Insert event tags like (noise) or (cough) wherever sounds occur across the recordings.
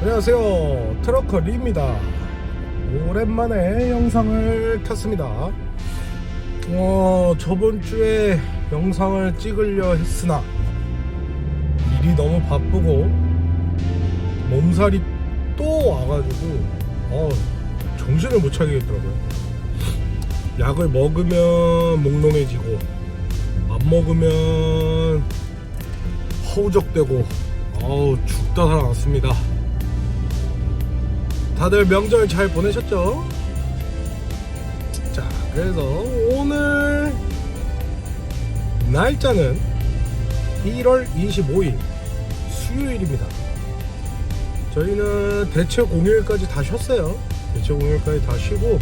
안녕하세요. 트러커 리입니다. 오랜만에 영상을 켰습니다. 어 저번 주에 영상을 찍으려 했으나 일이 너무 바쁘고 몸살이 또 와가지고 어 정신을 못 차리겠더라고요 약을 먹으면 몽롱해지고 안 먹으면 허우적대고 어우 죽다 살아났습니다 다들 명절 잘 보내셨죠? 자, 그래서 오늘 날짜는 1월 25일 수요일입니다. 저희는 대체 공휴일까지 다 쉬었어요. 대체 공휴일까지 다 쉬고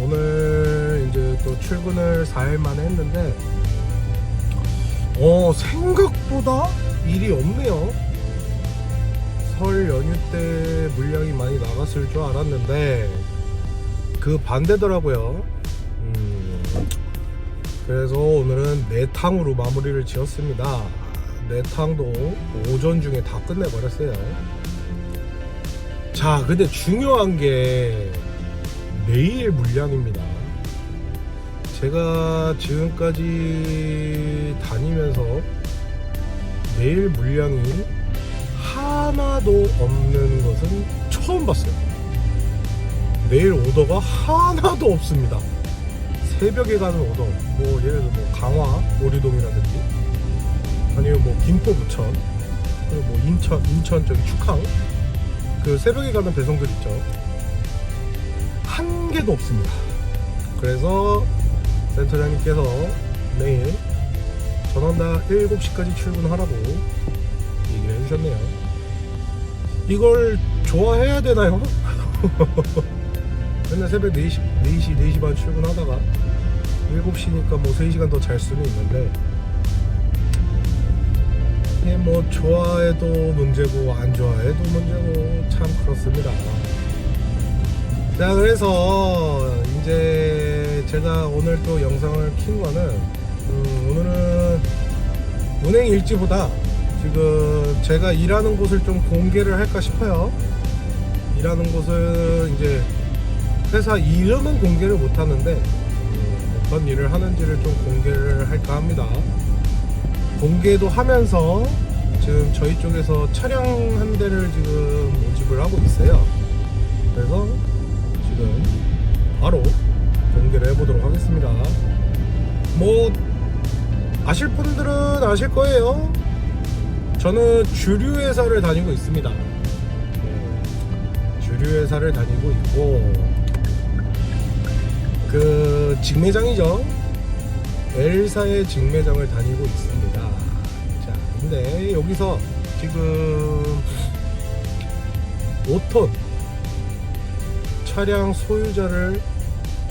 오늘 이제 또 출근을 4일 만에 했는데 어 생각보다 일이 없네요. 설 연휴 때 물량이 많이 나갔을 줄 알았는데 그 반대더라고요. 음, 그래서 오늘은 내탕으로 마무리를 지었습니다. 내탕도 오전 중에 다 끝내버렸어요. 자, 근데 중요한 게 내일 물량입니다. 제가 지금까지 다니면서 내일 물량이 하나도 없는 것은 처음 봤어요. 내일 오더가 하나도 없습니다. 새벽에 가는 오더, 뭐 예를 들어 뭐 강화, 오리동이라든지 아니면 뭐 김포 부천, 그리고 뭐 인천, 인천 저기 축항 그 새벽에 가는 배송들 있죠. 한 개도 없습니다. 그래서 센터장님께서 내일 전원다 7시까지 출근하라고 얘기를 해주셨네요. 이걸 좋아해야 되나요? (laughs) 맨날 새벽 4시, 4시, 4시 반 출근하다가 7시니까 뭐 3시간 더 잘 수는 있는데 뭐 좋아해도 문제고 안 좋아해도 문제고 참 그렇습니다. 자 그래서 이제 제가 오늘 또 영상을 킨 거는 음, 오늘은 운행 일지보다 지금 제가 일하는 곳을 좀 공개를 할까 싶어요. 일하는 곳은 이제 회사 이름은 공개를 못 하는데 음, 어떤 일을 하는지를 좀 공개를 할까 합니다. 공개도 하면서 지금 저희 쪽에서 차량 한 대를 지금 모집을 하고 있어요. 하겠습니다. 뭐 아실 분들은 아실 거예요. 저는 주류 회사를 다니고 있습니다. 네, 주류 회사를 다니고 있고 그 직매장이죠. L사의 직매장을 다니고 있습니다. 자, 근데 여기서 지금 5톤 차량 소유자를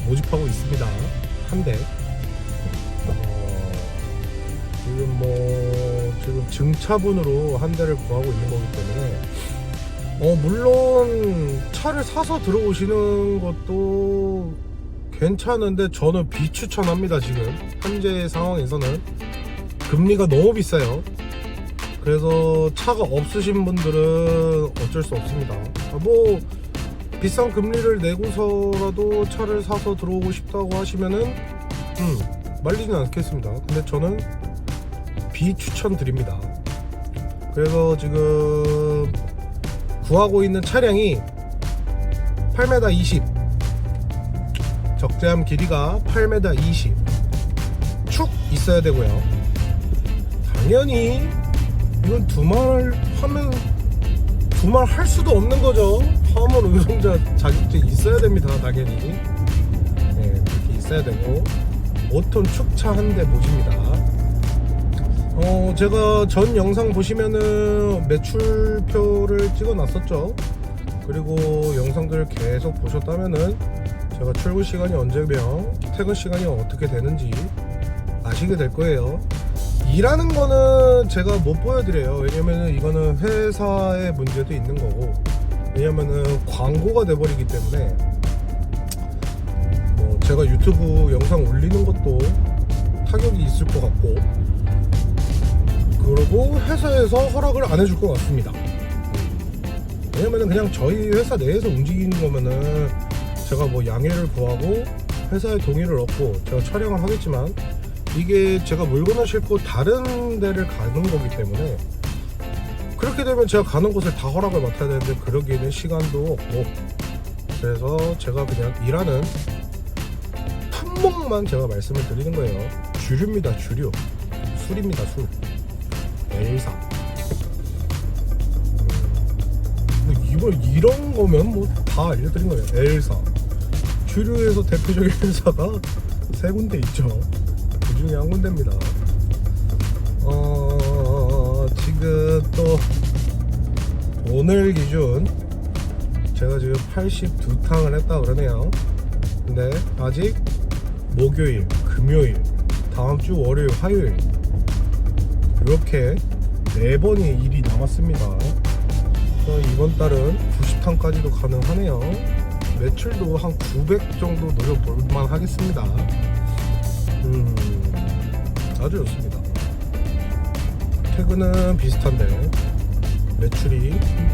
모집하고 있습니다. 한 대. 어, 지금 뭐 지금 증차분으로 한 대를 구하고 있는 거기 때문에. 어 물론 차를 사서 들어오시는 것도 괜찮은데 저는 비추천합니다 지금. 현재 상황에서는. 금리가 너무 비싸요. 그래서 차가 없으신 분들은 어쩔 수 없습니다. 뭐 비싼 금리를 내고서라도 차를 사서 들어오고 싶다고 하시면은 음 말리진 않겠습니다. 근데 저는 비추천드립니다. 그래서 지금 구하고 있는 차량이 8m 20 적재함 길이가 8m 20축 있어야 되고요. 당연히 이건 두말 하면 두말 할 수도 없는 거죠 화물 운송자 자격증 있어야 됩니다 당연히. 네, 그렇게 있어야 되고. 5톤 축차 한 대 모집니다. 어 제가 전 영상 보시면은 매출표를 찍어 놨었죠. 그리고 영상들을 계속 보셨다면은 제가 출근 시간이 언제며 퇴근 시간이 어떻게 되는지 아시게 될 거예요. 일하는 거는 제가 못 보여드려요. 왜냐면은 이거는 회사의 문제도 있는 거고 왜냐면은 광고가 돼버리기 때문에 뭐 제가 유튜브 영상 올리는 것도 타격이 있을 것 같고 그리고 회사에서 허락을 안 해줄 것 같습니다. 왜냐면은 그냥 저희 회사 내에서 움직이는 거면은 제가 뭐 양해를 구하고 회사의 동의를 얻고 제가 촬영을 하겠지만 이게 제가 물건을 싣고 다른 데를 가는 거기 때문에 그렇게 되면 제가 가는 곳을 다 허락을 맡아야 되는데 그러기에는 시간도 없고. 그래서 제가 그냥 일하는 품목만 제가 말씀을 드리는 거예요. 주류입니다 주류. 술입니다 술. L사. 뭐 이번 이런 거면 뭐 다 알려드린 거예요. L사. 주류에서 대표적인 회사가 세 군데 있죠. 그 중에 한 군데입니다 오늘 기준 제가 지금 82탕을 했다 그러네요. 근데 아직 목요일 금요일 다음 주 월요일 화요일 이렇게 네 번의 일이 남았습니다. 이번 달은 90탕까지도 가능하네요. 매출도 한 900 정도 노려볼만 하겠습니다. 음 아주 좋습니다. 퇴근은 비슷한데 매출이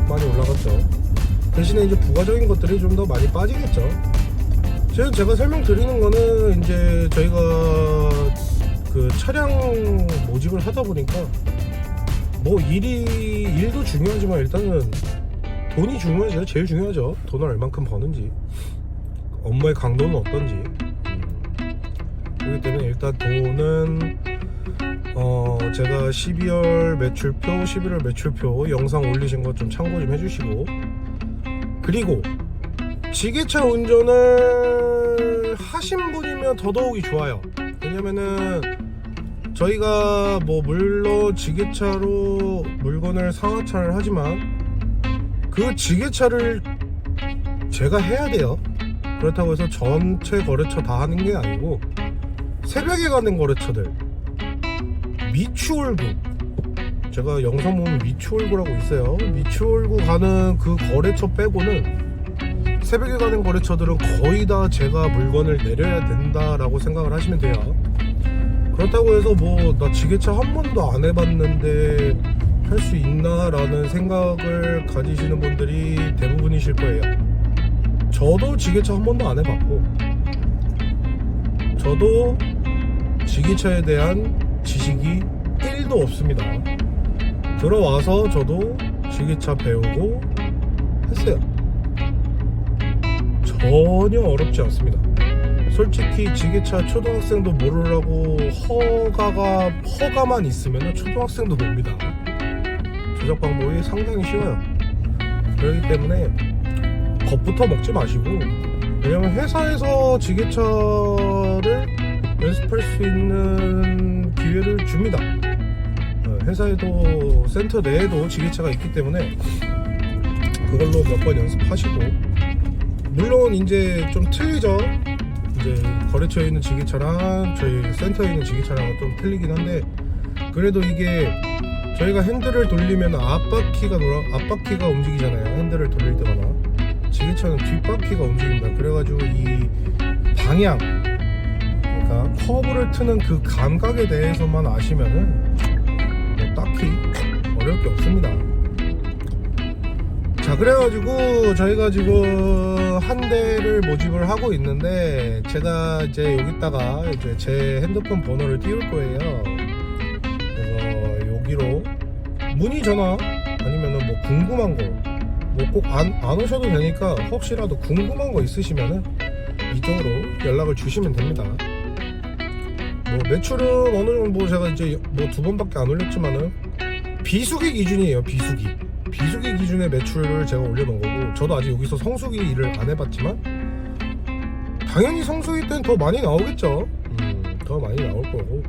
많이 올라갔죠. 대신에 이제 부가적인 것들이 좀 더 많이 빠지겠죠. 지금 제가 설명드리는 거는 이제 저희가 그 차량 모집을 하다 보니까 뭐 일이 일도 중요하지만 일단은 돈이 중요하죠. 제일 중요하죠. 돈을 얼만큼 버는지. 업무의 강도는 어떤지. 음. 그렇기 때문에 일단 돈은 어 제가 12월 매출표 11월 매출표 영상 올리신 것 좀 참고 좀 해주시고. 그리고 지게차 운전을 하신 분이면 더더욱이 좋아요. 왜냐면은 저희가 뭐 물론 지게차로 물건을 상하차를 하지만 그 지게차를 제가 해야 돼요. 그렇다고 해서 전체 거래처 다 하는 게 아니고 새벽에 가는 거래처들 미추홀구. 제가 영상 보면 미추홀구라고 있어요. 미추홀구 가는 그 거래처 빼고는 새벽에 가는 거래처들은 거의 다 제가 물건을 내려야 된다라고 생각을 하시면 돼요. 그렇다고 해서 뭐 나 지게차 한 번도 안 해봤는데 할 수 있나 라는 생각을 가지시는 분들이 대부분이실 거예요. 저도 지게차 한 번도 안 해봤고 저도 지게차에 대한 지식이 1도 없습니다. 들어와서 저도 지게차 배우고 했어요. 전혀 어렵지 않습니다. 솔직히 지게차 초등학생도 모르라고 허가가 허가만 있으면 초등학생도 놉니다. 조작 방법이 상당히 쉬워요. 그렇기 때문에 겁부터 먹지 마시고 왜냐면 회사에서 지게차를 연습할 수 있는 기회를 줍니다. 어, 회사에도 센터 내에도 지게차가 있기 때문에 그걸로 몇 번 연습하시고 물론 이제 좀 틀리죠. 이제 거래처에 있는 지게차랑 저희 센터에 있는 지게차랑은 좀 틀리긴 한데 그래도 이게 저희가 핸들을 돌리면 앞바퀴가 돌아 앞바퀴가 움직이잖아요. 핸들을 돌릴 때마다. 지게차는 뒷바퀴가 움직입니다. 그래가지고 이 방향 그러니까 커브를 트는 그 감각에 대해서만 아시면은 뭐 딱히 어려울 게 없습니다. 자 그래가지고 저희가 지금 한 대를 모집을 하고 있는데 제가 이제 여기다가 이제 제 핸드폰 번호를 띄울 거예요. 그래서 여기로 문의 전화 아니면은 뭐 궁금한 거 뭐 꼭안 안 오셔도 되니까 혹시라도 궁금한 거 있으시면은 이쪽으로 연락을 주시면 됩니다 뭐 매출은 어느 정도 뭐 제가 이제 뭐 두 번밖에 안 올렸지만은 비수기 기준이에요 비수기. 비수기 기준의 매출을 제가 올려놓은 거고 저도 아직 여기서 성수기 일을 안 해봤지만 당연히 성수기 때는 더 많이 나오겠죠. 음, 더 많이 나올 거고.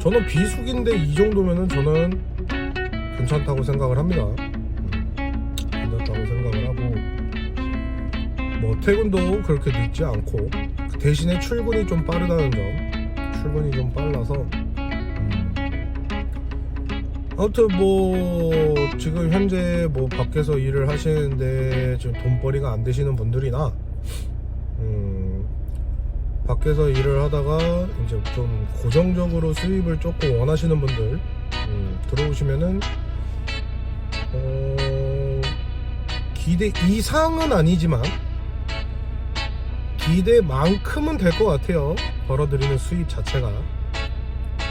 저는 비수기인데 이 정도면은 저는 괜찮다고 생각을 합니다. 음, 괜찮다고 생각을 하고. 뭐 퇴근도 그렇게 늦지 않고 대신에 출근이 좀 빠르다는 점 출근이 좀 빨라서. 음, 아무튼 뭐 지금 현재 뭐 밖에서 일을 하시는데 좀 돈벌이가 안 되시는 분들이나 음, 밖에서 일을 하다가 이제 좀 고정적으로 수입을 조금 원하시는 분들 음, 들어오시면은 어, 기대 이상은 아니지만 기대만큼은 될 것 같아요. 벌어들이는 수입 자체가.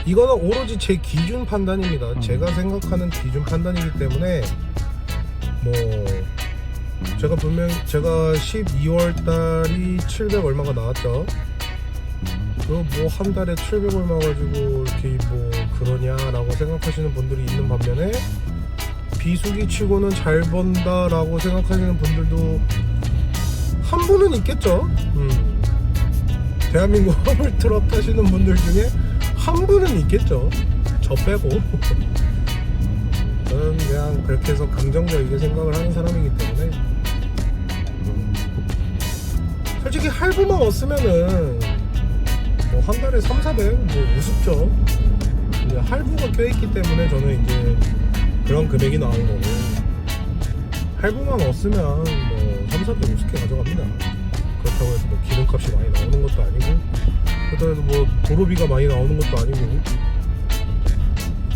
이거는 오로지 제 기준 판단입니다. 음. 제가 생각하는 기준 판단이기 때문에 뭐 제가 분명 제가 12월 달이 700 얼마가 나왔죠. 그뭐 한 달에 700 얼마 가지고 이렇게 뭐 그러냐라고 생각하시는 분들이 있는 반면에 비수기 치고는 잘 번다라고 생각하시는 분들도 한 분은 있겠죠. 음. 대한민국 화물 (laughs) 트럭 타시는 분들 중에 한 분은 있겠죠. 저 빼고. (laughs) 저는 그냥 그렇게 해서 긍정적이게 생각을 하는 사람이기 때문에 음. 솔직히 할부만 없으면은 뭐 한 달에 3, 400 뭐 우습죠. 이제 할부가 껴있기 때문에 저는 이제 그런 금액이 나오는 거고 할부만 없으면 뭐 3, 400 우습게 가져갑니다. 그렇다고 해서 뭐 기름값이 많이 나오는 것도 아니고 그렇다고 해서 뭐 도로비가 많이 나오는 것도 아니고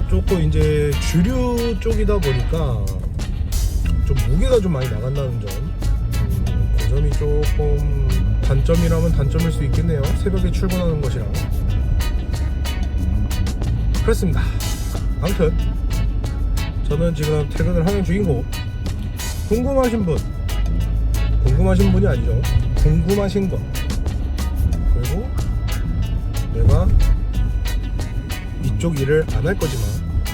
조금 이제 주류 쪽이다 보니까 좀 무게가 좀 많이 나간다는 점. 음, 그 점이 조금 단점이라면 단점일 수 있겠네요. 새벽에 출근하는 것이랑. 그렇습니다. 아무튼 저는 지금 퇴근을 하는 중이고 궁금하신 분, 궁금하신 분이 아니죠. 궁금하신 거. 그리고 내가 이쪽 일을 안 할 거지만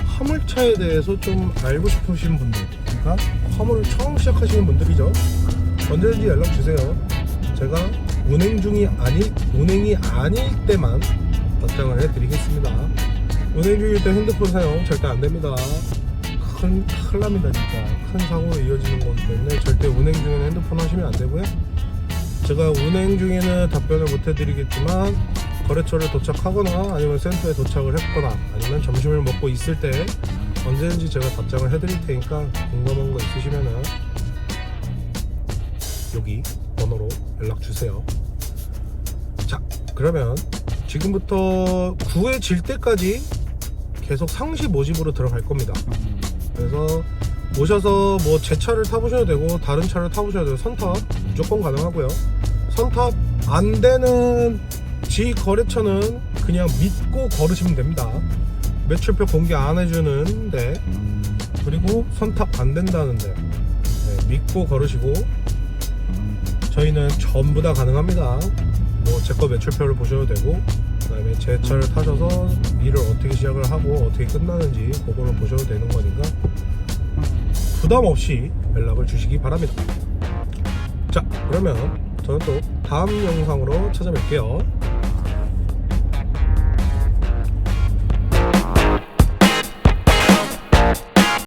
화물차에 대해서 좀 알고 싶으신 분들 그러니까 화물을 처음 시작하시는 분들이죠 언제든지 연락 주세요 제가 운행 중이 아니 운행이 아닐 때만 답장을 해드리겠습니다 운행 중일 때 핸드폰 사용 절대 안 됩니다 큰 큰일 납니다 진짜 큰 사고로 이어지는 거기 때문에 절대 운행 중에는 핸드폰 하시면 안 되고요 제가 운행 중에는 답변을 못 해드리겠지만 거래처를 도착하거나 아니면 센터에 도착을 했거나 아니면 점심을 먹고 있을 때 언제든지 제가 답장을 해드릴 테니까 궁금한 거 있으시면은 여기 번호로 연락 주세요. 자, 그러면 지금부터 구해질 때까지 계속 상시 모집으로 들어갈 겁니다. 그래서 오셔서 뭐 제 차를 타보셔도 되고 다른 차를 타보셔도 되고 선탑 무조건 가능하고요. 선탑 안 되는 지 거래처는 그냥 믿고 걸으시면 됩니다. 매출표 공개 안 해주는데 그리고 선탑 안 된다는데 네, 믿고 걸으시고 저희는 전부 다 가능합니다. 뭐 제 거 매출표를 보셔도 되고 그다음에 제 차를 타셔서 일을 어떻게 시작을 하고 어떻게 끝나는지 그거를 보셔도 되는 거니까 부담 없이 연락을 주시기 바랍니다. 자, 그러면 저는 또 다음 영상으로 찾아뵐게요.